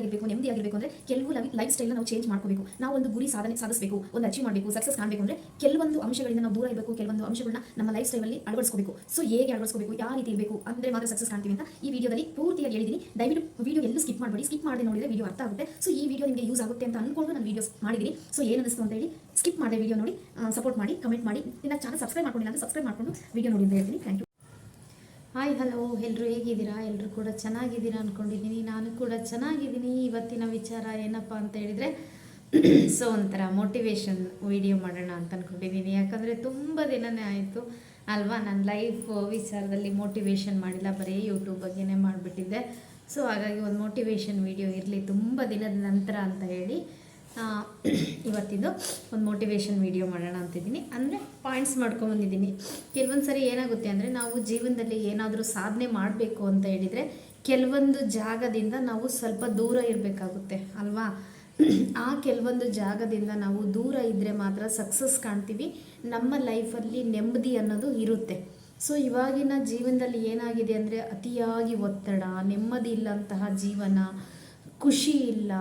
ಆಗಿರಬೇಕು, ನೆಮ್ಮದಿ ಆಗಿರಬೇಕು ಅಂದರೆ ಕೆಲವು ಲೈಫ್ ಸ್ಟೈಲ್ನ ನಾವು ಚೇಂಜ್ ಮಾಡ್ಕೋಬೇಕು. ನಾವು ಒಂದು ಗುರಿ ಸಾಧನೆ ಸಾಧಿಸಬೇಕು, ಒಂದು ಅಚೀವ್ ಮಾಡಬೇಕು ಸಕ್ಸಸ್ ಕಾಣಬೇಕು ಅಂದರೆ ಕೆಲವೊಂದು ಅಂಶಗಳಿಂದ ನಾವು ದೂರ ಇರಬೇಕು, ಕೆಲವೊಂದು ಅಂಶಗಳನ್ನ ನಮ್ಮ ಲೈಫ್ ಸ್ಟೈಲಲ್ಲಿ ಅಳವಡಿಸ್ಕೋಬೇಕು. ಸೊ ಹೇಗೆ ಅಳವಡಿಸ್ಕೋಬೇಕು, ಯಾವ ರೀತಿ ಇರಬೇಕು ಅಂದರೆ ಮಾತ್ರ ಸಕ್ಸಸ್ ಕಾಣ್ತೀವಿ ಅಂತ ಈ ವಿಡಿಯೋದಲ್ಲಿ ಪೂರ್ತಿಯಾಗಿ ಹೇಳಿದ್ದೀನಿ ದಯವಿಟ್ಟು ವಿಡಿಯೋ ಎಲ್ಲೂ ಸ್ಕಿಪ್ ಮಾಡಬೇಡಿ. ಸ್ಕಿಪ್ ಮಾಡದೆ ನೋಡಿದ್ರೆ ವಿಡಿಯೋ ಅರ್ಥ ಆಗುತ್ತೆ. ಸೊ ಈ ವಿಡಿಯೋ ನಿಮಗೆ ಯೂಸ್ ಆಗುತ್ತೆ ಅಂತ ಅನ್ಕೊಂಡು ನಾನು ವಿಡಿಯೋಸ್ ಮಾಡಿದ್ದೀನಿ ಸೊ ಏನು ಅನಿಸ್ತು ಅಂತ ಹೇಳಿ ಸ್ಕಿಪ್ ಮಾಡಿದೆ ವಿಡಿಯೋ ನೋಡಿ ಸಪೋರ್ಟ್ ಮಾಡಿ ಕಮೆಂಟ್ ಮಾಡಿ. ಇನ್ನ ಚಾನಲ್ ಸಬ್ಸ್ಕ್ರೈಬ್ ಮಾಡ್ಕೊಂಡಿಲ್ಲ ಅಂದರೆ ಸಬ್ಸ್ಕ್ರೈಬ್ ಮಾಡ್ಕೊಂಡು ವಿಡಿಯೋ ನೋಡಿ ಅಂತ ಹೇಳ್ತೀನಿ. ಥ್ಯಾಂಕ್ ಯು ಹಾಯ್, ಹಲೋ ಎಲ್ಲರೂ ಹೇಗಿದ್ದೀರಾ? ಎಲ್ಲರೂ ಕೂಡ ಚೆನ್ನಾಗಿದ್ದೀರಾ ಅಂದ್ಕೊಂಡಿದ್ದೀನಿ ನಾನು ಕೂಡ ಚೆನ್ನಾಗಿದ್ದೀನಿ. ಇವತ್ತಿನ ವಿಚಾರ ಏನಪ್ಪ ಅಂತ ಹೇಳಿದರೆ ಸೊ ಒಂಥರ ಮೋಟಿವೇಶನ್ ವಿಡಿಯೋ ಮಾಡೋಣ ಅಂತ ಅಂದ್ಕೊಂಡಿದ್ದೀನಿ ಯಾಕಂದರೆ ತುಂಬ ದಿನನೇ ಆಯಿತು. ಅಲ್ವಾ? ನನ್ನ ಲೈಫ್ ವಿಚಾರದಲ್ಲಿ ಮೋಟಿವೇಶನ್ ಮಾಡಿಲ್ಲ. ಬರೀ ಯೂಟ್ಯೂಬ್ ಬಗ್ಗೆನೇ ಮಾಡಿಬಿಟ್ಟಿದ್ದೆ. ಸೊ ಹಾಗಾಗಿ ಒಂದು ಮೋಟಿವೇಶನ್ ವಿಡಿಯೋ ಇರಲಿ ತುಂಬ ದಿನದ ನಂತರ ಅಂತ ಹೇಳಿ ಇವತ್ತಿದು ಒಂದು ಮೋಟಿವೇಶನ್ ವಿಡಿಯೋ ಮಾಡೋಣ ಅಂತಿದ್ದೀನಿ. ಅಂದರೆ ಪಾಯಿಂಟ್ಸ್ ಮಾಡ್ಕೊಂಬಂದಿದ್ದೀನಿ ಕೆಲವೊಂದು ಸರಿ ಏನಾಗುತ್ತೆ ಅಂದರೆ ನಾವು ಜೀವನದಲ್ಲಿ ಏನಾದರೂ ಸಾಧನೆ ಮಾಡಬೇಕು ಅಂತ ಹೇಳಿದರೆ ಕೆಲವೊಂದು ಜಾಗದಿಂದ ನಾವು ಸ್ವಲ್ಪ ದೂರ ಇರಬೇಕಾಗುತ್ತೆ, ಅಲ್ವಾ? ಆ ಕೆಲವೊಂದು ಜಾಗದಿಂದ ನಾವು ದೂರ ಇದ್ದರೆ ಮಾತ್ರ ಸಕ್ಸಸ್ ಕಾಣ್ತೀವಿ. ನಮ್ಮ ಲೈಫಲ್ಲಿ ನೆಮ್ಮದಿ ಅನ್ನೋದು ಇರುತ್ತೆ. ಸೊ ಇವಾಗಿನ ಜೀವನದಲ್ಲಿ ಏನಾಗಿದೆ ಅಂದರೆ ಅತಿಯಾಗಿ ಒತ್ತಡ, ನೆಮ್ಮದಿ ಇಲ್ಲಂತಹ ಜೀವನ, ಖುಷಿ ಇಲ್ಲ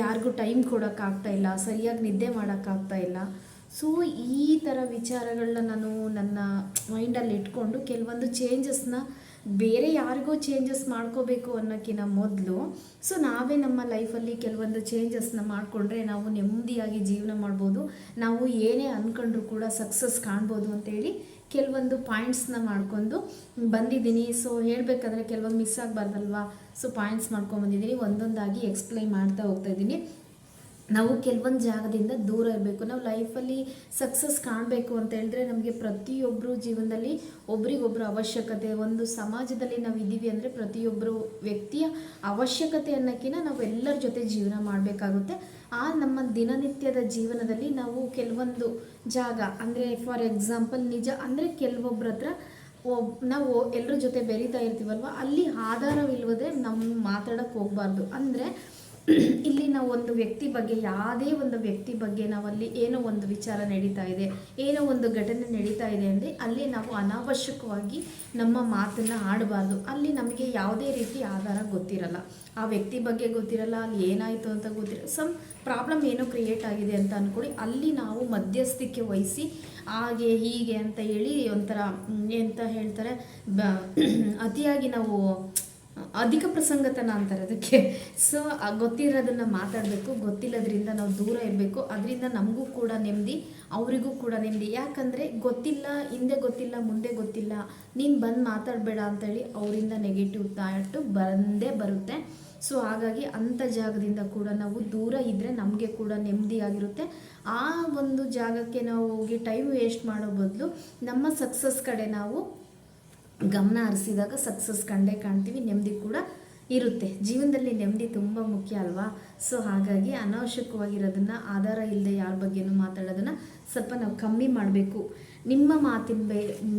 ಯಾರಿಗೂ ಟೈಮ್ ಕೊಡೋಕ್ಕಾಗ್ತಾ ಇಲ್ಲ, ಸರಿಯಾಗಿ ನಿದ್ದೆ ಮಾಡೋಕ್ಕಾಗ್ತಾ ಇಲ್ಲ. ಸೊ ಈ ಥರ ವಿಚಾರಗಳನ್ನ ನಾನು ನನ್ನ ಮೈಂಡಲ್ಲಿ ಇಟ್ಕೊಂಡು ಕೆಲವೊಂದು ಚೇಂಜಸ್ನ ಬೇರೆ ಯಾರಿಗೂ ಚೇಂಜಸ್ ಮಾಡ್ಕೋಬೇಕು ಅನ್ನೋಕ್ಕಿಂತ ಮೊದಲು ಸೊ ನಾವೇ ನಮ್ಮ ಲೈಫಲ್ಲಿ ಕೆಲವೊಂದು ಚೇಂಜಸ್ನ ಮಾಡಿಕೊಂಡ್ರೆ ನಾವು ನೆಮ್ಮದಿಯಾಗಿ ಜೀವನ ಮಾಡ್ಬೋದು. ನಾವು ಏನೇ ಅಂದ್ಕೊಂಡ್ರೂ ಕೂಡ ಸಕ್ಸಸ್ ಕಾಣ್ಬೋದು ಅಂತೇಳಿ ಕೆಲವೊಂದು ಪಾಯಿಂಟ್ಸ್ನ ಮಾಡ್ಕೊಂಡು ಬಂದಿದ್ದೀನಿ. ಸೊ ಹೇಳಬೇಕಾದ್ರೆ ಕೆಲವೊಂದು ಮಿಸ್ ಆಗಬಾರ್ದಲ್ವಾ? ಸೊ ಪಾಯಿಂಟ್ಸ್ ಮಾಡ್ಕೊಂಡ್ಬಂದಿದ್ದೀನಿ ಒಂದೊಂದಾಗಿ ಎಕ್ಸ್ಪ್ಲೈನ್ ಮಾಡ್ತಾ ಹೋಗ್ತಾ ಇದ್ದೀನಿ. ನಾವು ಕೆಲವೊಂದು ಜಾಗದಿಂದ ದೂರ ಇರಬೇಕು. ನಾವು ಲೈಫಲ್ಲಿ ಸಕ್ಸಸ್ ಕಾಣಬೇಕು ಅಂತ ಹೇಳಿದ್ರೆ ನಮಗೆ ಪ್ರತಿಯೊಬ್ಬರು ಜೀವನದಲ್ಲಿ ಒಬ್ರಿಗೊಬ್ಬರು ಅವಶ್ಯಕತೆ, ಒಂದು ಸಮಾಜದಲ್ಲಿ ನಾವು ಇದ್ದೀವಿ ಅಂದರೆ ಪ್ರತಿಯೊಬ್ಬರು ವ್ಯಕ್ತಿಯ ಅವಶ್ಯಕತೆ ಅನ್ನೋಕ್ಕಿಂತ ನಾವು ಎಲ್ಲರ ಜೊತೆ ಜೀವನ ಮಾಡಬೇಕಾಗುತ್ತೆ. ಆ ನಮ್ಮ ದಿನನಿತ್ಯದ ಜೀವನದಲ್ಲಿ ನಾವು ಕೆಲವೊಂದು ಜಾಗ, ಅಂದರೆ ಫಾರ್ ಎಕ್ಸಾಂಪಲ್ ನಿಜ ಅಂದರೆ ಕೆಲವೊಬ್ಬರ ಹತ್ರ ಒಬ್, ನಾವು ಎಲ್ಲರ ಜೊತೆ ಬೆರೀತಾ ಇರ್ತೀವಲ್ವ, ಅಲ್ಲಿ ಆಧಾರವಿಲ್ವದೆ ನಮ್ಮ ಮಾತಾಡೋಕ್ಕೆ ಹೋಗಬಾರ್ದು. ಅಂದರೆ ಇಲ್ಲಿ ನಾವು ಒಂದು ವ್ಯಕ್ತಿ ಬಗ್ಗೆ, ಯಾವುದೇ ಒಂದು ವ್ಯಕ್ತಿ ಬಗ್ಗೆ ನಾವಲ್ಲಿ ಏನೋ ಒಂದು ವಿಚಾರ ನಡೀತಾ ಇದೆ, ಏನೋ ಒಂದು ಘಟನೆ ನಡೀತಾ ಇದೆ ಅಂದರೆ ಅಲ್ಲಿ ನಾವು ಅನಾವಶ್ಯಕವಾಗಿ ನಮ್ಮ ಮಾತನ್ನು ಆಡಬಾರ್ದು. ಅಲ್ಲಿ ನಮಗೆ ಯಾವುದೇ ರೀತಿ ಆಧಾರ ಗೊತ್ತಿರಲ್ಲ. ಆ ವ್ಯಕ್ತಿ ಬಗ್ಗೆ ಗೊತ್ತಿರಲ್ಲ, ಅಲ್ಲಿ ಏನಾಯಿತು ಅಂತ ಗೊತ್ತಿರಲ್ಲ. ಸಮ್ ಪ್ರಾಬ್ಲಮ್ ಏನೋ ಕ್ರಿಯೇಟ್ ಆಗಿದೆ ಅಂತ ಅಂದ್ಕೊಳ್ಳಿ ಅಲ್ಲಿ ನಾವು ಮಧ್ಯಸ್ಥಿಕೆ ವಹಿಸಿ ಹಾಗೆ, ಹೀಗೆ ಅಂತ ಹೇಳಿ ಒಂಥರ ಎಂತ ಹೇಳ್ತಾರೆ ಅತಿಯಾಗಿ ನಾವು ಅಧಿಕ ಪ್ರಸಂಗತನ ಅಂತಾರೆ ಅದಕ್ಕೆ. ಸೊ ಗೊತ್ತಿರೋದನ್ನ ಮಾತಾಡಬೇಕು, ಗೊತ್ತಿಲ್ಲದ್ರಿಂದ ನಾವು ದೂರ ಇರಬೇಕು. ಅದರಿಂದ ನಮಗೂ ಕೂಡ ನೆಮ್ಮದಿ, ಅವರಿಗೂ ಕೂಡ ನೆಮ್ಮದಿ. ಯಾಕಂದರೆ ಗೊತ್ತಿಲ್ಲ, ಹಿಂದೆ ಗೊತ್ತಿಲ್ಲ, ಮುಂದೆ ಗೊತ್ತಿಲ್ಲ. ನೀನು ಬಂದು ಮಾತಾಡಬೇಡ ಅಂತೇಳಿ ಅವರಿಂದ ನೆಗೆಟಿವ್ ಥಾಟು ಬಂದೇ ಬರುತ್ತೆ. ಸೊ ಹಾಗಾಗಿ ಅಂಥ ಜಾಗದಿಂದ ಕೂಡ ನಾವು ದೂರ ಇದ್ದರೆ ನಮಗೆ ಕೂಡ ನೆಮ್ಮದಿಯಾಗಿರುತ್ತೆ ಆ ಒಂದು ಜಾಗಕ್ಕೆ ನಾವು ಹೋಗಿ ಟೈಮ್ ವೇಸ್ಟ್ ಮಾಡೋ ಬದಲು ನಮ್ಮ ಸಕ್ಸಸ್ ಕಡೆ ನಾವು ಗಮನ ಹರಿಸಿದಾಗ ಸಕ್ಸಸ್ ಕಂಡೇ ಕಾಣ್ತೀವಿ, ನೆಮ್ಮದಿ ಕೂಡ ಇರುತ್ತೆ. ಜೀವನದಲ್ಲಿ ನೆಮ್ಮದಿ ತುಂಬ ಮುಖ್ಯ ಅಲ್ವಾ? ಸೊ ಹಾಗಾಗಿ ಅನಾವಶ್ಯಕವಾಗಿರೋದನ್ನು, ಆಧಾರ ಇಲ್ಲದೆ ಯಾರ ಬಗ್ಗೆನೂ ಮಾತಾಡೋದನ್ನು ಸ್ವಲ್ಪ ನಾವು ಕಮ್ಮಿ ಮಾಡಬೇಕು. ನಿಮ್ಮ ಮಾತಿನ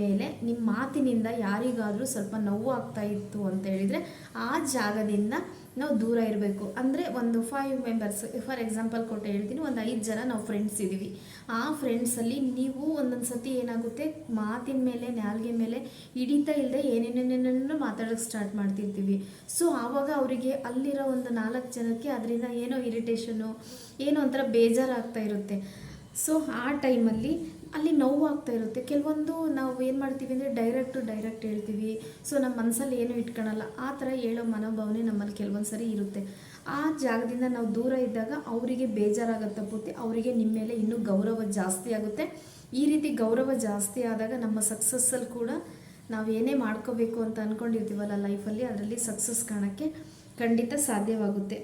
ಮೇಲೆ, ನಿಮ್ಮ ಮಾತಿನಿಂದ ಯಾರಿಗಾದರೂ ಸ್ವಲ್ಪ ನೋವು ಆಗ್ತಾ ಇತ್ತು ಅಂತ ಹೇಳಿದರೆ ಆ ಜಾಗದಿಂದ ನಾವು ದೂರ ಇರಬೇಕು. ಅಂದರೆ ಒಂದು ಫೈವ್ ಮೆಂಬರ್ಸ್ ಫಾರ್ ಎಕ್ಸಾಂಪಲ್ ಕೊಟ್ಟು ಹೇಳ್ತೀನಿ, ಒಂದು ಐದು ಜನ ನಾವು ಫ್ರೆಂಡ್ಸ್ ಇದ್ದೀವಿ. ಆ ಫ್ರೆಂಡ್ಸಲ್ಲಿ ನೀವು ಒಂದೊಂದು ಸತಿ ಏನಾಗುತ್ತೆ? ಮಾತಿನ ಮೇಲೆ ನಾಲ್ಗೆ ಮೇಲೆ ಹಿಡಿತಾ ಇಲ್ಲದೆ ಏನೇನೇನೇನೋ ಮಾತಾಡೋಕ್ಕೆ ಸ್ಟಾರ್ಟ್ ಮಾಡ್ತಿರ್ತೀವಿ. ಸೊ ಆವಾಗ ಅವರಿಗೆ ಅಲ್ಲಿರೋ ಒಂದು ನಾಲ್ಕು ಜನಕ್ಕೆ ಅದರಿಂದ ಏನೋ ಇರಿಟೇಷನು ಏನೋ ಒಂಥರ ಬೇಜಾರಾಗ್ತಾ ಇರುತ್ತೆ. ಸೊ ಆ ಟೈಮಲ್ಲಿ ಅಲ್ಲಿ ನೋವು ಆಗ್ತಾ ಇರುತ್ತೆ. ಕೆಲವೊಂದು ನಾವು ಏನು ಮಾಡ್ತೀವಿ ಅಂದರೆ ಡೈರೆಕ್ಟು ಡೈರೆಕ್ಟ್ ಹೇಳ್ತೀವಿ. ಸೊ ನಮ್ಮ ಮನಸ್ಸಲ್ಲಿ ಏನೂ ಇಟ್ಕೊಳಲ್ಲ. ಆ ಥರ ಹೇಳೋ ಮನೋಭಾವನೆ ನಮ್ಮಲ್ಲಿ ಕೆಲವೊಂದು ಸರಿ ಇರುತ್ತೆ. ಆ ಜಾಗದಿಂದ ನಾವು ದೂರ ಇದ್ದಾಗ ಅವರಿಗೆ ಬೇಜಾರಾಗುತ್ತೆ ಪೂರ್ತಿ. ಅವರಿಗೆ ನಿಮ್ಮ ಮೇಲೆ ಇನ್ನೂ ಗೌರವ ಜಾಸ್ತಿ ಆಗುತ್ತೆ. ಈ ರೀತಿ ಗೌರವ ಜಾಸ್ತಿ ಆದಾಗ ನಮ್ಮ ಸಕ್ಸಸ್ಸಲ್ಲಿ ಕೂಡ ನಾವು ಏನೇ ಮಾಡ್ಕೋಬೇಕು ಅಂತ ಅಂದ್ಕೊಂಡಿರ್ತೀವಲ್ಲ ಲೈಫಲ್ಲಿ ಅದರಲ್ಲಿ ಸಕ್ಸಸ್ ಕಾಣೋಕ್ಕೆ ಖಂಡಿತ ಸಾಧ್ಯವಾಗುತ್ತೆ.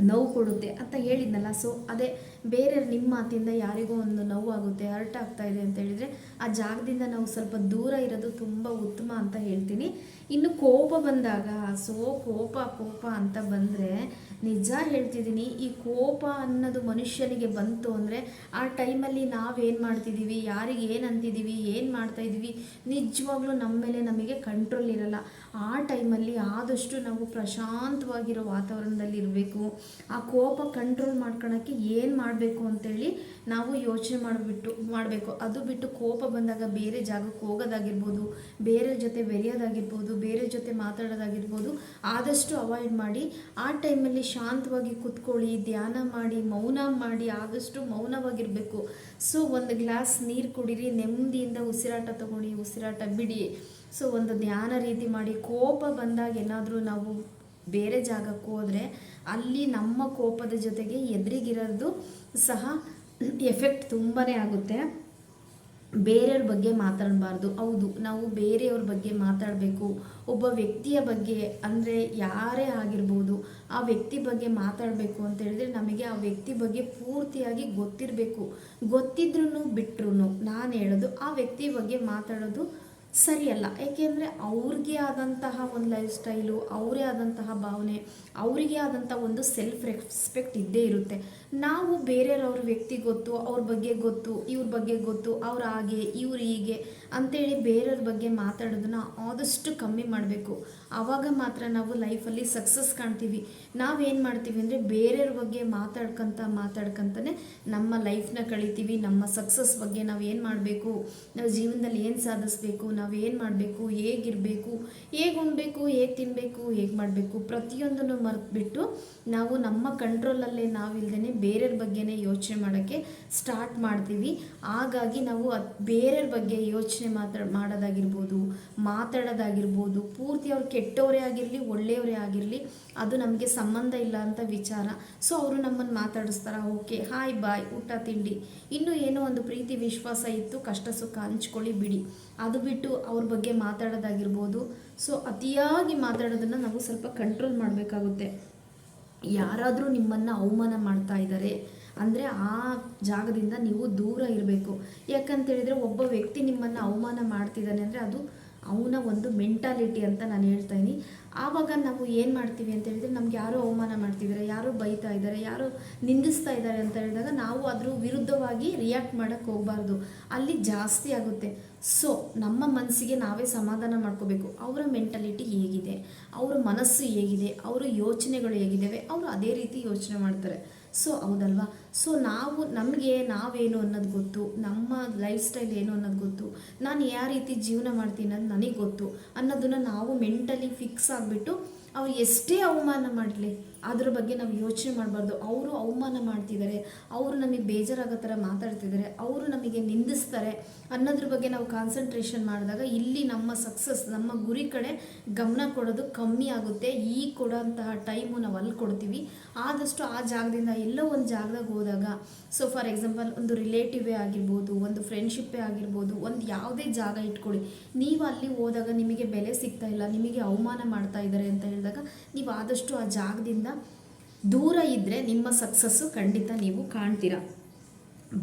ನೋವು ಕೊಡುತ್ತೆ ಅಂತ ಹೇಳಿದ್ನಲ್ಲ. ಸೊ ಅದೇ ಬೇರೆ ನಿಮ್ಮ ಮಾತಿಂದ ಯಾರಿಗೋ ಒಂದು ನೋವು ಆಗುತ್ತೆ ಹರ್ಟ್ ಆಗ್ತಾ ಇದೆ ಅಂತ ಹೇಳಿದರೆ, ಆ ಜಾಗದಿಂದ ನಾವು ಸ್ವಲ್ಪ ದೂರ ಇರೋದು ತುಂಬ ಉತ್ತಮ ಅಂತ ಹೇಳ್ತೀನಿ. ಇನ್ನು ಕೋಪ ಬಂದಾಗ, ಸೊ, ಕೋಪ ಕೋಪ ಅಂತ ಬಂದರೆ, ನಿಜ ಹೇಳ್ತಿದ್ದೀನಿ, ಈ ಕೋಪ ಅನ್ನೋದು ಮನುಷ್ಯನಿಗೆ ಬಂತು ಅಂದರೆ, ಆ ಟೈಮಲ್ಲಿ ನಾವೇನು ಮಾಡ್ತಿದ್ದೀವಿ, ಯಾರಿಗೆ ಏನು ಅಂತಿದ್ದೀವಿ, ಏನು ಮಾಡ್ತಾ ಇದ್ದೀವಿ, ನಿಜವಾಗ್ಲೂ ನಮ್ಮ ಮೇಲೆ ನಮಗೆ ಕಂಟ್ರೋಲ್ ಇರಲ್ಲ. ಆ ಟೈಮಲ್ಲಿ ಆದಷ್ಟು ನಾವು ಪ್ರಶಾಂತವಾಗಿರೋ ವಾತಾವರಣದಲ್ಲಿ ಇರಬೇಕು ಆ ಕೋಪ ಕಂಟ್ರೋಲ್ ಮಾಡ್ಕೊಳಕ್ಕೆ ಏನು ಮಾಡಬೇಕು ಅಂತೇಳಿ ನಾವು ಯೋಚನೆ ಮಾಡಿಬಿಟ್ಟು, ಮಾಡಬೇಕು. ಅದು ಬಿಟ್ಟು ಕೋಪ ಬಂದಾಗ ಬೇರೆ ಜಾಗಕ್ಕೆ ಹೋಗೋದಾಗಿರ್ಬೋದು, ಬೇರೆ ಜೊತೆ ಬೆರೆಯೋದಾಗಿರ್ಬೋದು, ಬೇರೆ ಜೊತೆ ಮಾತಾಡೋದಾಗಿರ್ಬೋದು, ಆದಷ್ಟು ಅವಾಯ್ಡ್ ಮಾಡಿ, ಆ ಟೈಮಲ್ಲಿ ಶಾಂತವಾಗಿ ಕುತ್ಕೊಳ್ಳಿ, ಧ್ಯಾನ ಮಾಡಿ, ಮೌನ ಮಾಡಿ, ಆದಷ್ಟು ಮೌನವಾಗಿರಬೇಕು. ಸೊ ಒಂದು ಗ್ಲಾಸ್ ನೀರು ಕುಡೀರಿ, ನೆಮ್ಮದಿಯಿಂದ ಉಸಿರಾಟ ತಗೊಳ್ಳಿ, ಉಸಿರಾಟ ಬಿಡಿ. ಸೊ ಒಂದು ಧ್ಯಾನ ರೀತಿ ಮಾಡಿ, ಕೋಪ ಬಂದಾಗ ಏನಾದರೂ ನಾವು ಬೇರೆ ಜಾಗಕ್ಕೆ ಹೋದರೆ ಅಲ್ಲಿ ನಮ್ಮ ಕೋಪದ ಜೊತೆಗೆ ಎದುರಿಗಿರೋದು ಸಹ ಎಫೆಕ್ಟ್ ತುಂಬಾ ಆಗುತ್ತೆ. ಬೇರೆಯವ್ರ ಬಗ್ಗೆ ಮಾತಾಡಬಾರ್ದು. ಹೌದು, ನಾವು ಬೇರೆಯವ್ರ ಬಗ್ಗೆ ಮಾತಾಡಬೇಕು. ಒಬ್ಬ ವ್ಯಕ್ತಿಯ ಬಗ್ಗೆ ಅಂದರೆ ಯಾರೇ ಆಗಿರ್ಬೋದು, ಆ ವ್ಯಕ್ತಿ ಬಗ್ಗೆ ಮಾತಾಡಬೇಕು ಅಂತ ಹೇಳಿದ್ರೆ ನಮಗೆ ಆ ವ್ಯಕ್ತಿ ಬಗ್ಗೆ ಪೂರ್ತಿಯಾಗಿ ಗೊತ್ತಿರಬೇಕು. ಗೊತ್ತಿದ್ರೂ ಬಿಟ್ರು ನಾನು ಹೇಳೋದು, ಆ ವ್ಯಕ್ತಿ ಬಗ್ಗೆ ಮಾತಾಡೋದು ಸರಿಯಲ್ಲ. ಏಕೆಂದರೆ ಅವ್ರಿಗೆ ಆದಂತಹ ಒಂದು ಲೈಫ್ ಸ್ಟೈಲು ಅವರೇ ಆದಂತಹ ಭಾವನೆ, ಅವರಿಗೆ ಆದಂಥ ಒಂದು ಸೆಲ್ಫ್ ರೆಸ್ಪೆಕ್ಟ್ ಇದ್ದೇ ಇರುತ್ತೆ. ನಾವು ಬೇರೆಯವ್ರ ವ್ಯಕ್ತಿ ಗೊತ್ತು, ಅವ್ರ ಬಗ್ಗೆ ಗೊತ್ತು, ಇವ್ರ ಬಗ್ಗೆ ಗೊತ್ತು, ಅವ್ರು ಹಾಗೆ, ಇವ್ರು ಹೀಗೆ ಅಂತೇಳಿ ಬೇರೆಯವ್ರ ಬಗ್ಗೆ ಮಾತಾಡೋದನ್ನ ಆದಷ್ಟು ಕಮ್ಮಿ ಮಾಡಬೇಕು. ಆವಾಗ ಮಾತ್ರ ನಾವು ಲೈಫಲ್ಲಿ ಸಕ್ಸಸ್ ಕಾಣ್ತೀವಿ. ನಾವೇನು ಮಾಡ್ತೀವಿ ಅಂದರೆ ಬೇರೆಯವ್ರ ಬಗ್ಗೆ ಮಾತಾಡ್ಕೊಂತ ಮಾತಾಡ್ಕೊಂತಾನೆ ನಮ್ಮ ಲೈಫ್ನ ಕಳಿತೀವಿ. ನಮ್ಮ ಸಕ್ಸಸ್ ಬಗ್ಗೆ ನಾವು ಏನು ಮಾಡಬೇಕು? ನಾವು ಜೀವನದಲ್ಲಿ ಏನು ಸಾಧಿಸ್ಬೇಕು? ನಾವು ಏನು ಮಾಡಬೇಕು, ಹೇಗಿರಬೇಕು, ಹೇಗೆ ಉಣ್ಬೇಕು, ಹೇಗೆ ತಿನ್ನಬೇಕು ಹೇಗೆ ಮಾಡಬೇಕು ಪ್ರತಿಯೊಂದನ್ನು ಮರೆತುಬಿಟ್ಟು ನಾವು ನಮ್ಮ ಕಂಟ್ರೋಲಲ್ಲೇ ನಾವಿಲ್ದೇ ಬೇರೆಯವ್ರ ಬಗ್ಗೆನೇ ಯೋಚನೆ ಮಾಡೋಕ್ಕೆ ಸ್ಟಾರ್ಟ್ ಮಾಡ್ತೀವಿ. ಹಾಗಾಗಿ ನಾವು ಅದು ಬೇರೆಯವ್ರ ಬಗ್ಗೆ ಯೋಚನೆ ಮಾತಾಡ ಮಾಡೋದಾಗಿರ್ಬೋದು, ಮಾತಾಡೋದಾಗಿರ್ಬೋದು, ಪೂರ್ತಿ ಅವ್ರು ಕೆಟ್ಟವರೇ ಆಗಿರಲಿ, ಒಳ್ಳೆಯವರೇ ಆಗಿರಲಿ, ಅದು ನಮಗೆ ಸಂಬಂಧ ಇಲ್ಲ ಅಂತ ವಿಚಾರ. ಸೊ ಅವರು ನಮ್ಮನ್ನು ಮಾತಾಡಿಸ್ತಾರ, ಓಕೆ, ಹಾಯ್, ಬಾಯ್, ಊಟ, ತಿಂಡಿ. ಇನ್ನೂ ಏನೋ ಒಂದು ಪ್ರೀತಿ, ವಿಶ್ವಾಸ ಇತ್ತು, ಕಷ್ಟ, ಸುಖ ಹಂಚ್ಕೊಳ್ಳಿ ಬಿಡಿ. ಅದು ಬಿಟ್ಟು ಅವ್ರ ಬಗ್ಗೆ ಮಾತಾಡೋದಾಗಿರ್ಬೋದು. ಸೊ ಅತಿಯಾಗಿ ಮಾತಾಡೋದನ್ನು ನಾವು ಸ್ವಲ್ಪ ಕಂಟ್ರೋಲ್ ಮಾಡಬೇಕಾಗುತ್ತೆ. ಯಾರಾದರೂ ನಿಮ್ಮನ್ನು ಅವಮಾನ ಮಾಡ್ತಾ ಇದ್ದಾರೆ ಅಂದರೆ ಆ ಜಾಗದಿಂದ ನೀವು ದೂರ ಇರಬೇಕು. ಯಾಕಂತೇಳಿದರೆ ಒಬ್ಬ ವ್ಯಕ್ತಿ ನಿಮ್ಮನ್ನು ಅವಮಾನ ಮಾಡ್ತಿದ್ದಾನೆ ಅಂದರೆ ಅದು ಅವನ ಒಂದು ಮೆಂಟಾಲಿಟಿ ಅಂತ ನಾನು ಹೇಳ್ತಾ ಇದ್ದೀನಿ ಆವಾಗ ನಾವು ಏನು ಮಾಡ್ತೀವಿ ಅಂತ ಹೇಳಿದರೆ ನಮ್ಗೆ ಯಾರೋ ಅವಮಾನ ಮಾಡ್ತಿದ್ದಾರೆ ಯಾರೋ ಬೈತಾ ಇದ್ದಾರೆ ಯಾರೋ ನಿಂದಿಸ್ತಾ ಇದ್ದಾರೆ ಅಂತ ಹೇಳಿದಾಗ ನಾವು ಅದ್ರ ವಿರುದ್ಧವಾಗಿ ರಿಯಾಕ್ಟ್ ಮಾಡೋಕ್ಕೆ ಹೋಗಬಾರ್ದು. ಅಲ್ಲಿ ಜಾಸ್ತಿ ಆಗುತ್ತೆ. ಸೊ ನಮ್ಮ ಮನಸ್ಸಿಗೆ ನಾವೇ ಸಮಾಧಾನ ಮಾಡ್ಕೋಬೇಕು. ಅವರ ಮೆಂಟಾಲಿಟಿ ಹೇಗಿದೆ, ಅವರ ಮನಸ್ಸು ಹೇಗಿದೆ, ಅವರ ಯೋಚನೆಗಳು ಹೇಗಿದ್ದಾವೆ, ಅವರು ಅದೇ ರೀತಿ ಯೋಚನೆ ಮಾಡ್ತಾರೆ. ಸೊ ಹೌದಲ್ವಾ? ಸೊ ನಾವು, ನಮಗೆ ನಾವೇನು ಅನ್ನೋದು ಗೊತ್ತು, ನಮ್ಮ ಲೈಫ್ ಸ್ಟೈಲ್ ಏನು ಅನ್ನೋದು ಗೊತ್ತು, ನಾನು ಯಾವ ರೀತಿ ಜೀವನ ಮಾಡ್ತೀನಿ ಅನ್ನೋದು ನನಗೆ ಗೊತ್ತು ಅನ್ನೋದನ್ನು ನಾವು ಮೆಂಟಲಿ ಫಿಕ್ಸ್ ಆಗಿಬಿಟ್ಟು ಅವ್ರು ಎಷ್ಟೇ ಅವಮಾನ ಮಾಡಲಿ, ಅದ್ರ ಬಗ್ಗೆ ನಾವು ಯೋಚನೆ ಮಾಡಬಾರ್ದು. ಅವರು ಅವಮಾನ ಮಾಡ್ತಿದ್ದಾರೆ ಅವರು ನಮಗೆ ಬೇಜಾರಾಗೋ ಥರ ಮಾತಾಡ್ತಿದ್ದಾರೆ ಅವರು ನಮಗೆ ನಿಂದಿಸ್ತಾರೆ ಅನ್ನೋದ್ರ ಬಗ್ಗೆ ನಾವು ಕಾನ್ಸಂಟ್ರೇಷನ್ ಮಾಡಿದಾಗ ಇಲ್ಲಿ ನಮ್ಮ ಸಕ್ಸಸ್ ನಮ್ಮ ಗುರಿ ಕಡೆ ಗಮನ ಕೊಡೋದು ಕಮ್ಮಿ ಆಗುತ್ತೆ. ಈ ಕೊಡೋಂತಹ ಟೈಮು ನಾವು ಅಲ್ಲಿ ಕೊಡ್ತೀವಿ. ಆದಷ್ಟು ಆ ಜಾಗದಿಂದ ಎಲ್ಲೋ ಒಂದು ಜಾಗದಾಗ ಹೋದಾಗ. ಸೊ ಫಾರ್ ಎಕ್ಸಾಂಪಲ್ ಒಂದು ರಿಲೇಟಿವೇ ಆಗಿರ್ಬೋದು, ಒಂದು ಫ್ರೆಂಡ್ಶಿಪ್ಪೇ ಆಗಿರ್ಬೋದು, ಒಂದು ಯಾವುದೇ ಜಾಗ ಇಟ್ಕೊಳ್ಳಿ. ನೀವು ಅಲ್ಲಿ ಹೋದಾಗ ನಿಮಗೆ ಬೆಲೆ ಸಿಗ್ತಾ ಇಲ್ಲ, ನಿಮಗೆ ಅವಮಾನ ಮಾಡ್ತಾ ಇದ್ದಾರೆ ಅಂತ ಹೇಳಿದಾಗ ನೀವು ಆದಷ್ಟು ಆ ಜಾಗದಿಂದ ದೂರ ಇದ್ದರೆ ನಿಮ್ಮ ಸಕ್ಸಸ್ಸು ಖಂಡಿತ ನೀವು ಕಾಣ್ತೀರಾ.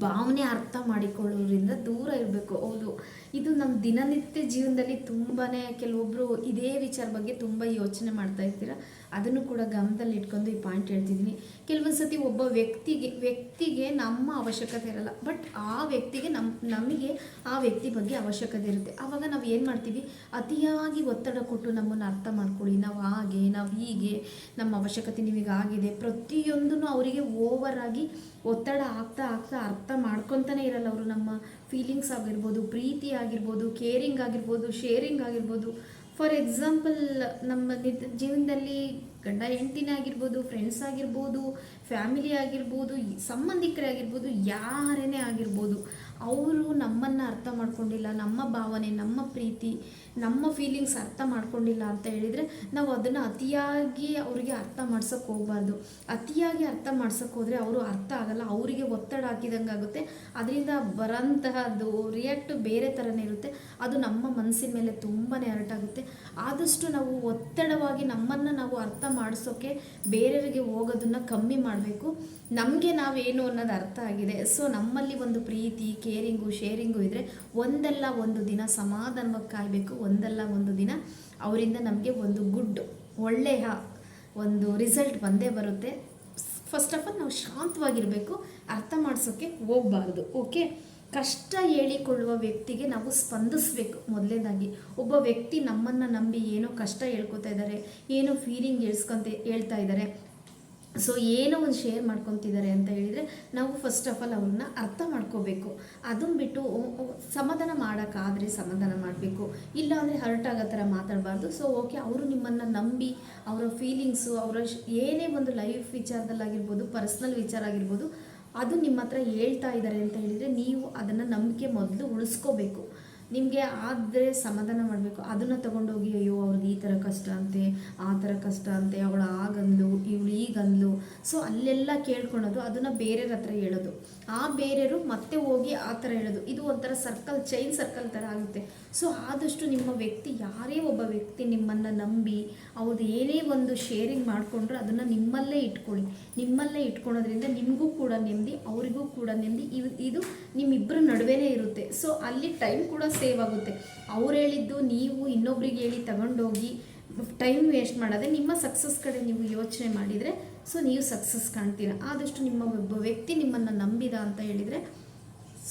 ಭಾವನೆ ಅರ್ಥ ಮಾಡಿಕೊಳ್ಳೋದ್ರಿಂದ ದೂರ ಇರಬೇಕು, ಹೌದು. ಇದು ನಮ್ಮ ದಿನನಿತ್ಯ ಜೀವನದಲ್ಲಿ ತುಂಬಾ ಕೆಲವೊಬ್ಬರು ಇದೇ ವಿಚಾರ ಬಗ್ಗೆ ತುಂಬ ಯೋಚನೆ ಮಾಡ್ತಾ ಇರ್ತೀರ. ಅದನ್ನು ಕೂಡ ಗಮನದಲ್ಲಿ ಇಟ್ಕೊಂಡು ಈ ಪಾಯಿಂಟ್ ಹೇಳ್ತಿದ್ದೀನಿ. ಕೆಲವೊಂದು ಸತಿ ಒಬ್ಬ ವ್ಯಕ್ತಿಗೆ ವ್ಯಕ್ತಿಗೆ ನಮ್ಮ ಅವಶ್ಯಕತೆ ಇರಲ್ಲ. ಬಟ್ ಆ ವ್ಯಕ್ತಿಗೆ ನಮ್ಮ ನಮಗೆ ಆ ವ್ಯಕ್ತಿ ಬಗ್ಗೆ ಅವಶ್ಯಕತೆ ಇರುತ್ತೆ. ಆವಾಗ ನಾವು ಏನು ಮಾಡ್ತೀವಿ? ಅತಿಯಾಗಿ ಒತ್ತಡ ಕೊಟ್ಟು ನಮ್ಮನ್ನು ಅರ್ಥ ಮಾಡ್ಕೊಳ್ಳಿ. ನಾವು ಹಾಗೆ, ನಾವು ಹೀಗೆ ನಮ್ಮ ಅವಶ್ಯಕತೆ ನಿಮಗೆ ಆಗಿದೆ. ಪ್ರತಿಯೊಂದನ್ನು ಅವರಿಗೆ ಓವರ್ ಆಗಿ ಒತ್ತಡ ಆಗ್ತಾ ಆಗ್ತಾ ಅರ್ಥ ಮಾಡ್ಕೊತಾನೆ ಇರಲ್ಲ ಅವರು. ನಮ್ಮ ಫೀಲಿಂಗ್ಸ್ ಆಗಿರ್ಬೋದು, ಪ್ರೀತಿ ಆಗಿರ್ಬೋದು ಕೇರಿಂಗ್ ಆಗಿರ್ಬೋದು ಶೇರಿಂಗ್ ಆಗಿರ್ಬೋದು. ಫಾರ್ ಎಕ್ಸಾಂಪಲ್ ನಮ್ಮ ಜೀವನದಲ್ಲಿ ಗಂಡ ಹೆಂಡ್ತಿನೇ ಆಗಿರ್ಬೋದು ಫ್ರೆಂಡ್ಸ್ ಆಗಿರ್ಬೋದು ಫ್ಯಾಮಿಲಿ ಆಗಿರ್ಬೋದು ಸಂಬಂಧಿಕರೇ ಆಗಿರ್ಬೋದು ಯಾರೇ ಆಗಿರ್ಬೋದು ಅವರು ನಮ್ಮನ್ನು ಅರ್ಥ ಮಾಡ್ಕೊಂಡಿಲ್ಲ, ನಮ್ಮ ಭಾವನೆ, ನಮ್ಮ ಪ್ರೀತಿ, ನಮ್ಮ ಫೀಲಿಂಗ್ಸ್ ಅರ್ಥ ಮಾಡ್ಕೊಂಡಿಲ್ಲ ಅಂತ ಹೇಳಿದರೆ ನಾವು ಅದನ್ನು ಅತಿಯಾಗಿ ಅವರಿಗೆ ಅರ್ಥ ಮಾಡ್ಸೋಕ್ಕೆ ಹೋಗ್ಬಾರ್ದು. ಅತಿಯಾಗಿ ಅರ್ಥ ಮಾಡ್ಸೋಕ್ಕೆ ಹೋದರೆ ಅವರು ಅರ್ಥ ಆಗಲ್ಲ, ಅವರಿಗೆ ಒತ್ತಡ ಹಾಕಿದಂಗೆ ಆಗುತ್ತೆ. ಅದರಿಂದ ಬರೋಂತಹದ್ದು ರಿಯಾಕ್ಟ್ ಬೇರೆ ಥರನೇ ಇರುತ್ತೆ. ಅದು ನಮ್ಮ ಮನಸ್ಸಿನ ಮೇಲೆ ತುಂಬಾ ಆಗುತ್ತೆ. ಆದಷ್ಟು ನಾವು ಒತ್ತಡವಾಗಿ ನಮ್ಮನ್ನು ನಾವು ಅರ್ಥ ಮಾಡಿಸೋಕ್ಕೆ ಬೇರೆಯವರಿಗೆ ಹೋಗೋದನ್ನು ಕಮ್ಮಿ ಮಾಡಬೇಕು. ನಮಗೆ ನಾವೇನು ಅನ್ನೋದು ಅರ್ಥ ಆಗಿದೆ. ಸೊ ನಮ್ಮಲ್ಲಿ ಒಂದು ಪ್ರೀತಿ ಕೇರಿಂಗು ಶೇರಿಂಗು ಇದ್ದರೆ ಒಂದಲ್ಲ ಒಂದು ದಿನ ಸಮಾಧಾನವಾಗಿ ಕಾಯಬೇಕು, ಒಂದಲ್ಲ ಒಂದು ದಿನ ಅವರಿಂದ ನಮಗೆ ಒಂದು ಗುಡ್ ಒಳ್ಳೆಯ ಒಂದು ರಿಸಲ್ಟ್ ಬಂದೇ ಬರುತ್ತೆ. ಫಸ್ಟ್ ಆಫ್ ಆಲ್ ನಾವು ಶಾಂತವಾಗಿರಬೇಕು, ಅರ್ಥ ಮಾಡಿಸೋಕ್ಕೆ ಹೋಗಬಾರ್ದು ಓಕೆ ಕಷ್ಟ ಹೇಳಿಕೊಳ್ಳುವ ವ್ಯಕ್ತಿಗೆ ನಾವು ಸ್ಪಂದಿಸಬೇಕು ಮೊದಲನೇದಾಗಿ ಒಬ್ಬ ವ್ಯಕ್ತಿ ನಮ್ಮನ್ನು ನಂಬಿ ಏನೋ ಕಷ್ಟ ಹೇಳ್ಕೊತಾ ಇದ್ದಾರೆ, ಏನೋ ಫೀಲಿಂಗ್ ಹೇಳ್ಸ್ಕೊಂತ, ಹೇಳ್ತಾ ಇದ್ದಾರೆ ಸೊ ಏನೋ ಒಂದು ಶೇರ್ ಮಾಡ್ಕೊತಿದ್ದಾರೆ ಅಂತ ಹೇಳಿದರೆ ನಾವು ಫಸ್ಟ್ ಆಫ್ ಆಲ್ ಅವ್ರನ್ನ ಅರ್ಥ ಮಾಡ್ಕೋಬೇಕು. ಅದನ್ನ ಬಿಟ್ಟು ಸಮಾಧಾನ ಮಾಡೋಕ್ಕಾದರೆ ಸಮಾಧಾನ ಮಾಡಬೇಕು. ಇಲ್ಲ ಅಂದರೆ ಹರ್ಟ್ ಆಗೋ ಥರ ಮಾತಾಡಬಾರ್ದು. ಸೊ ಓಕೆ ಅವರು ನಿಮ್ಮನ್ನು ನಂಬಿ, ಅವರ ಫೀಲಿಂಗ್ಸು ಅವರ ಏನೇ ಒಂದು ಲೈಫ್ ವಿಚಾರದಲ್ಲಾಗಿರ್ಬೋದು ಪರ್ಸ್ನಲ್ ವಿಚಾರ ಆಗಿರ್ಬೋದು, ಅದು ನಿಮ್ಮ ಹತ್ರ ಹೇಳ್ತಾ ಇದ್ದಾರೆ ಅಂತ ಹೇಳಿದರೆ ನೀವು ಅದನ್ನು ನಂಬಿಕೆ ಮೊದಲು ಉಳಿಸ್ಕೋಬೇಕು. ನಿಮಗೆ ಆದರೆ ಸಮಾಧಾನ ಮಾಡಬೇಕು. ಅದನ್ನು ತಗೊಂಡೋಗಿ, ಅಯ್ಯೋ, ಅವ್ರಿಗೆ ಈ ಥರ ಕಷ್ಟ ಅಂತೆ, ಆ ಥರ ಕಷ್ಟ ಅಂತೆ, ಅವಳು ಆಗಂದ್ಲು ಇವಳು ಈಗಂದ್ಲು ಸೊ ಅಲ್ಲೆಲ್ಲ ಕೇಳ್ಕೊಳೋದು ಅದನ್ನು ಬೇರೆಯವ್ರ ಹತ್ರ ಹೇಳೋದು. ಆ ಬೇರೆಯವರು ಮತ್ತೆ ಹೋಗಿ ಆ ಥರ ಹೇಳೋದು. ಇದು ಒಂಥರ ಸರ್ಕಲ್ ಚೈನ್ ಸರ್ಕಲ್ ಥರ ಆಗುತ್ತೆ. ಸೊ ಆದಷ್ಟು ನಿಮ್ಮ ವ್ಯಕ್ತಿ ಯಾರೇ ಒಬ್ಬ ವ್ಯಕ್ತಿ ನಿಮ್ಮನ್ನು ನಂಬಿ ಅವ್ರದ್ದು ಏನೇ ಒಂದು ಶೇರಿಂಗ್ ಮಾಡಿಕೊಂಡ್ರೆ ಅದನ್ನು ನಿಮ್ಮಲ್ಲೇ ಇಟ್ಕೊಳ್ಳಿ. ನಿಮ್ಮಲ್ಲೇ ಇಟ್ಕೊಳ್ಳೋದ್ರಿಂದ ನಿಮಗೂ ಕೂಡ ನೆಮ್ಮದಿ, ಅವರಿಗೂ ಕೂಡ ನೆಮ್ಮದಿ. ಇವ್, ಇದು ನಿಮ್ಮಿಬ್ಬರ ನಡುವೆನೇ ಇರುತ್ತೆ. ಸೊ ಅಲ್ಲಿ ಟೈಮ್ ಕೂಡ ಸೇವ್ ಆಗುತ್ತೆ. ಅವ್ರು ಹೇಳಿದ್ದು ನೀವು ಇನ್ನೊಬ್ರಿಗೆ ಹೇಳಿ ತಗೊಂಡೋಗಿ ಟೈಮ್ ವೇಸ್ಟ್ ಮಾಡೋದೇ ನಿಮ್ಮ ಸಕ್ಸಸ್ ಕಡೆ ನೀವು ಯೋಚನೆ ಮಾಡಿದರೆ ಸೊ ನೀವು ಸಕ್ಸಸ್ ಕಾಣ್ತೀರ. ಆದಷ್ಟು ನಿಮ್ಮ ಒಬ್ಬ ವ್ಯಕ್ತಿ ನಿಮ್ಮನ್ನು ನಂಬಿದ ಅಂತ ಹೇಳಿದರೆ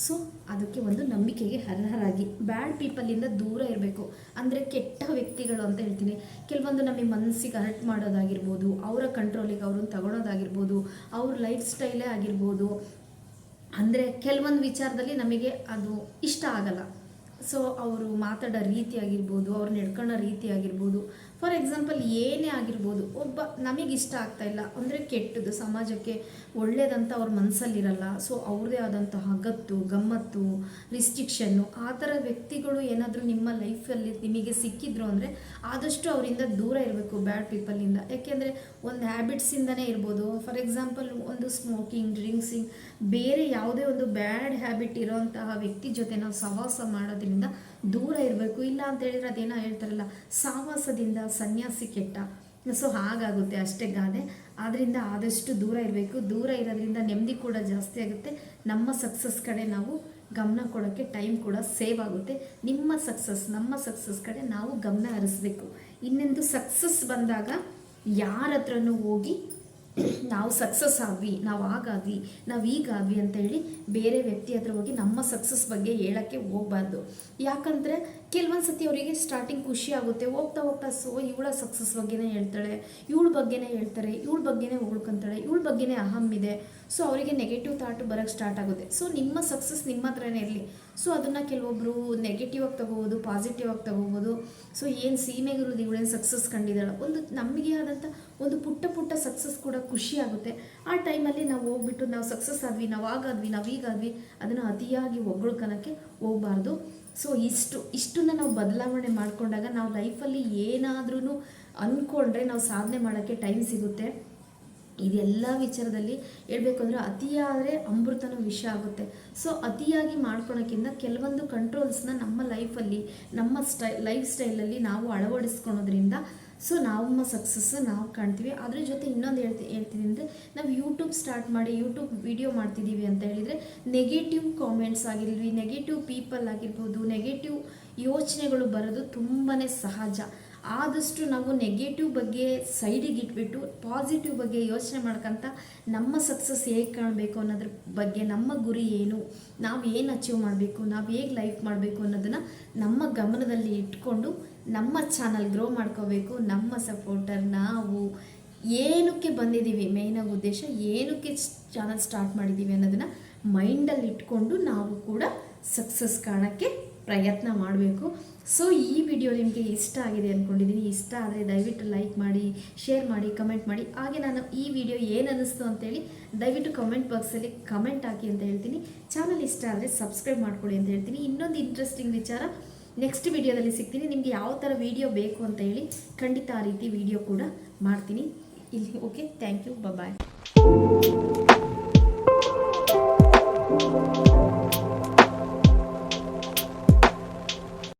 ಸೊ ಅದಕ್ಕೆ ಒಂದು ನಂಬಿಕೆಗೆ ಅರ್ಹರಾಗಿ. ಬ್ಯಾಡ್ ಪೀಪಲಿಂದ ದೂರ ಇರಬೇಕು. ಅಂದರೆ ಕೆಟ್ಟ ವ್ಯಕ್ತಿಗಳು ಅಂತ ಹೇಳ್ತೀನಿ. ಕೆಲವೊಂದು ನಮಗೆ ಮನಸ್ಸಿಗೆ ಹರ್ಟ್ ಮಾಡೋದಾಗಿರ್ಬೋದು, ಅವರ ಕಂಟ್ರೋಲಿಗೆ ಅವ್ರನ್ನ ತಗೊಳೋದಾಗಿರ್ಬೋದು, ಅವ್ರ ಲೈಫ್ ಸ್ಟೈಲೇ ಆಗಿರ್ಬೋದು. ಅಂದರೆ ಕೆಲವೊಂದು ವಿಚಾರದಲ್ಲಿ ನಮಗೆ ಅದು ಇಷ್ಟ ಆಗಲ್ಲ. ಸೊ ಅವರು ಮಾತಾಡೋ ರೀತಿ ಆಗಿರ್ಬೋದು ಅವ್ರು ನಡ್ಕೊಳ್ಳೋ ರೀತಿ ಆಗಿರ್ಬೋದು ಫಾರ್ ಎಕ್ಸಾಂಪಲ್ ಏನೇ ಆಗಿರ್ಬೋದು, ಒಬ್ಬ ನಮಗೆ ಇಷ್ಟ ಆಗ್ತಾ ಇಲ್ಲ, ಅಂದರೆ ಕೆಟ್ಟದ್ದು, ಸಮಾಜಕ್ಕೆ ಒಳ್ಳೇದಂತ ಅವ್ರ ಮನಸ್ಸಲ್ಲಿರಲ್ಲ ಸೊ ಅವ್ರದ್ದೇ ಆದಂತಹ ಗತ್ತು ಗಮ್ಮತ್ತು ರಿಸ್ಟ್ರಿಕ್ಷನ್ನು ಆ ಥರ ವ್ಯಕ್ತಿಗಳು ಏನಾದರೂ ನಿಮ್ಮ ಲೈಫಲ್ಲಿ ನಿಮಗೆ ಸಿಕ್ಕಿದ್ರು ಅಂದರೆ ಆದಷ್ಟು ಅವರಿಂದ ದೂರ ಇರಬೇಕು ಬ್ಯಾಡ್ ಪೀಪಲಿಂದ ಯಾಕೆಂದರೆ ಒಂದು ಹ್ಯಾಬಿಟ್ಸಿಂದನೇ ಇರ್ಬೋದು. ಫಾರ್ ಎಕ್ಸಾಂಪಲ್ ಒಂದು ಸ್ಮೋಕಿಂಗ್ ಡ್ರಿಂಕ್ಸಿಂಗ್ ಬೇರೆ ಯಾವುದೇ ಒಂದು ಬ್ಯಾಡ್ ಹ್ಯಾಬಿಟ್ ಇರೋಂತಹ ವ್ಯಕ್ತಿ ಜೊತೆ ನಾವು ಸಹವಾಸ ಮಾಡೋದ್ರಿಂದ ದೂರ ಇರಬೇಕು, ಇಲ್ಲ ಅಂತ ಹೇಳಿದ್ರೆ ಅದೇನೋ ಹೇಳ್ತಾರಲ್ಲ, ಸಾವಾಸದಿಂದ ಸನ್ಯಾಸಿ ಕೆಟ್ಟ. ಸೊ ಹಾಗಾಗುತ್ತೆ ಅಷ್ಟೇ ಗಾದೆ. ಆದ್ದರಿಂದ ಆದಷ್ಟು ದೂರ ಇರಬೇಕು. ದೂರ ಇರೋದ್ರಿಂದ ನೆಮ್ಮದಿ ಕೂಡ ಜಾಸ್ತಿ ಆಗುತ್ತೆ. ನಮ್ಮ ಸಕ್ಸಸ್ ಕಡೆ ನಾವು ಗಮನ ಕೊಡೋಕ್ಕೆ ಟೈಮ್ ಕೂಡ ಸೇವ್ ಆಗುತ್ತೆ. ನಿಮ್ಮ ಸಕ್ಸಸ್ ನಮ್ಮ ಸಕ್ಸಸ್ ಕಡೆ ನಾವು ಗಮನ ಹರಿಸ್ಬೇಕು. ಇನ್ನೊಂದು ಸಕ್ಸಸ್ ಬಂದಾಗ ಯಾರ ಹತ್ರನೂ ಹೋಗಿ ನಾವು ಸಕ್ಸಸ್ ಆದ್ವಿ, ನಾವು ಹಾಗಾದ್ವಿ ನಾವು ಹೀಗಾದ್ವಿ ಅಂತ ಹೇಳಿ ಬೇರೆ ವ್ಯಕ್ತಿ ಹತ್ರ ಹೋಗಿ ನಮ್ಮ ಸಕ್ಸಸ್ ಬಗ್ಗೆ ಹೇಳಕ್ಕೆ ಹೋಗ್ಬಾರ್ದು. ಯಾಕಂದರೆ ಕೆಲವೊಂದು ಸತಿ ಅವರಿಗೆ ಸ್ಟಾರ್ಟಿಂಗ್ ಖುಷಿ ಆಗುತ್ತೆ. ಹೋಗ್ತಾ ಹೋಗ್ತಾ ಸೊ, ಇವಳ ಸಕ್ಸಸ್ ಬಗ್ಗೆನೇ ಹೇಳ್ತಾಳೆ, ಇವಳ ಬಗ್ಗೆನೇ ಹೇಳ್ತಾರೆ, ಇವಳ ಬಗ್ಗೆನೇ ಉಳ್ಕೊಂತಾಳೆ ಇವಳ ಬಗ್ಗೆನೇ ಅಹಂ ಇದೆ. ಸೊ ಅವರಿಗೆ ನೆಗೆಟಿವ್ ಥಾಟ್ ಬರೋಕ್ಕೆ ಸ್ಟಾರ್ಟ್ ಆಗುತ್ತೆ. ಸೊ ನಿಮ್ಮ ಸಕ್ಸಸ್ ನಿಮ್ಮ ಹತ್ರನೇ ಇರಲಿ. ಸೊ ಅದನ್ನು ಕೆಲವೊಬ್ಬರು ನೆಗೆಟಿವ್ ಆಗಿ ತಗೋಬೋದು ಪಾಸಿಟಿವ್ ಆಗಿ ತಗೋಬೋದು. ಸೊ ಏನು ಸೀಮೆಗಿರೋದು ಇವಳೇನು ಸಕ್ಸಸ್ ಕಂಡಿದ್ದಾಳೆ. ಒಂದು ನಮಗೆ ಆದಂಥ ಒಂದು ಪುಟ್ಟ ಪುಟ್ಟ ಸಕ್ಸಸ್ ಕೂಡ ಖುಷಿ ಆಗುತ್ತೆ. ಆ ಟೈಮಲ್ಲಿ ನಾವು ಹೋಗ್ಬಿಟ್ಟು ನಾವು ಸಕ್ಸಸ್ ಆದ್ವಿ, ನಾವು ಆಗಾದ್ವಿ ನಾವು ಅದನ್ನು ಅತಿಯಾಗಿ ಒಗ್ಗಳ್ಕೊಳಕ್ಕೆ ಹೋಗಬಾರ್ದು. ಸೊ ಇಷ್ಟು, ಇಷ್ಟನ್ನ ನಾವು ಬದಲಾವಣೆ ಮಾಡಿಕೊಂಡಾಗ ನಾವು ಲೈಫಲ್ಲಿ ಏನಾದ್ರೂ ಅಂದ್ಕೊಂಡ್ರೆ ನಾವು ಸಾಧನೆ ಮಾಡೋಕ್ಕೆ ಟೈಮ್ ಸಿಗುತ್ತೆ. ಇದೆಲ್ಲ ವಿಚಾರದಲ್ಲಿ ಹೇಳಬೇಕು ಅಂದರೆ ಅತಿಯಾದರೆ ಅಮೃತನೂ ವಿಷ ಆಗುತ್ತೆ. ಸೊ ಅತಿಯಾಗಿ ಮಾಡ್ಕೊಳೋಕ್ಕಿಂತ ಕೆಲವೊಂದು ಕಂಟ್ರೋಲ್ಸ್ನ ನಮ್ಮ ಲೈಫಲ್ಲಿ ನಮ್ಮ ಸ್ಟೈ ಲೈಫ್ ಸ್ಟೈಲಲ್ಲಿ ನಾವು ಅಳವಡಿಸ್ಕೊಳೋದ್ರಿಂದ ಸೊ ನಮ್ಮ ಸಕ್ಸಸ್ ನಾವು ಕಾಣ್ತೀವಿ. ಅದ್ರ ಜೊತೆ ಇನ್ನೊಂದು ಹೇಳ್ತಿ, ಹೇಳ್ತೀನಿ ಅಂದರೆ, ನಾವು ಯೂಟ್ಯೂಬ್ ಸ್ಟಾರ್ಟ್ ಮಾಡಿ ಯೂಟ್ಯೂಬ್ ವಿಡಿಯೋ ಮಾಡ್ತಿದ್ದೀವಿ ಅಂತ ಹೇಳಿದರೆ ನೆಗೆಟಿವ್ ಕಾಮೆಂಟ್ಸ್ ಆಗಿರಲಿ ನೆಗೆಟಿವ್ ಪೀಪಲ್ ಆಗಿರ್ಬೋದು ನೆಗೆಟಿವ್ ಯೋಚನೆಗಳು ಬರೋದು ತುಂಬಾ ಸಹಜ. ಆದಷ್ಟು ನಾವು ನೆಗೆಟಿವ್ ಬಗ್ಗೆ ಸೈಡಿಗೆ ಇಟ್ಬಿಟ್ಟು ಪಾಸಿಟಿವ್ ಬಗ್ಗೆ ಯೋಚನೆ ಮಾಡ್ಕೊಂತ ನಮ್ಮ ಸಕ್ಸಸ್ ಹೇಗೆ ಕಾಣಬೇಕು ಅನ್ನೋದ್ರ ಬಗ್ಗೆ ನಮ್ಮ ಗುರಿ ಏನು, ನಾವು ಏನು ಅಚೀವ್ ಮಾಡಬೇಕು, ನಾವು ಹೇಗೆ ಲೈಫ್ ಮಾಡಬೇಕು ಅನ್ನೋದನ್ನು ನಮ್ಮ ಗಮನದಲ್ಲಿ ಇಟ್ಕೊಂಡು ನಮ್ಮ ಚಾನಲ್ ಗ್ರೋ ಮಾಡ್ಕೋಬೇಕು, ನಮ್ಮ ಸಪೋರ್ಟರ್ ನಾವು ಏನಕ್ಕೆ ಬಂದಿದ್ದೀವಿ? ಮೇಯ್ನಾಗಿ ಉದ್ದೇಶ ಏನಕ್ಕೆ ಚಾನಲ್ ಸ್ಟಾರ್ಟ್ ಮಾಡಿದ್ದೀವಿ ಅನ್ನೋದನ್ನು ಮೈಂಡಲ್ಲಿ ಇಟ್ಕೊಂಡು ನಾವು ಕೂಡ ಸಕ್ಸಸ್ ಕಾಣೋಕ್ಕೆ ಪ್ರಯತ್ನ ಮಾಡಬೇಕು. ಸೊ ಈ ವಿಡಿಯೋ ನಿಮಗೆ ಇಷ್ಟ ಆಗಿದೆ ಅಂದ್ಕೊಂಡಿದ್ದೀನಿ ಇಷ್ಟ ಆದರೆ ದಯವಿಟ್ಟು ಲೈಕ್ ಮಾಡಿ ಶೇರ್ ಮಾಡಿ ಕಮೆಂಟ್ ಮಾಡಿ. ಹಾಗೆ ನಾನು ಈ ವಿಡಿಯೋ ಏನು ಅನ್ನಿಸ್ತು ಅಂತೇಳಿ ದಯವಿಟ್ಟು ಕಮೆಂಟ್ ಬಾಕ್ಸಲ್ಲಿ ಕಮೆಂಟ್ ಹಾಕಿ ಅಂತ ಹೇಳ್ತೀನಿ. ಚಾನಲ್ ಇಷ್ಟ ಆದರೆ ಸಬ್ಸ್ಕ್ರೈಬ್ ಮಾಡ್ಕೊಳ್ಳಿ ಅಂತ ಹೇಳ್ತೀನಿ. ಇನ್ನೊಂದು ಇಂಟ್ರೆಸ್ಟಿಂಗ್ ವಿಚಾರ ನೆಕ್ಸ್ಟ್ ವಿಡಿಯೋದಲ್ಲಿ ಸಿಗ್ತೀನಿ. ನಿಮಗೆ ಯಾವ ಥರ ವಿಡಿಯೋ ಬೇಕು ಅಂತ ಹೇಳಿ ಖಂಡಿತ ಆ ರೀತಿ ವಿಡಿಯೋ ಕೂಡ ಮಾಡ್ತೀನಿ. ಇಲ್ಲಿ ಓಕೆ ಥ್ಯಾಂಕ್ ಯು ಬಾಯ್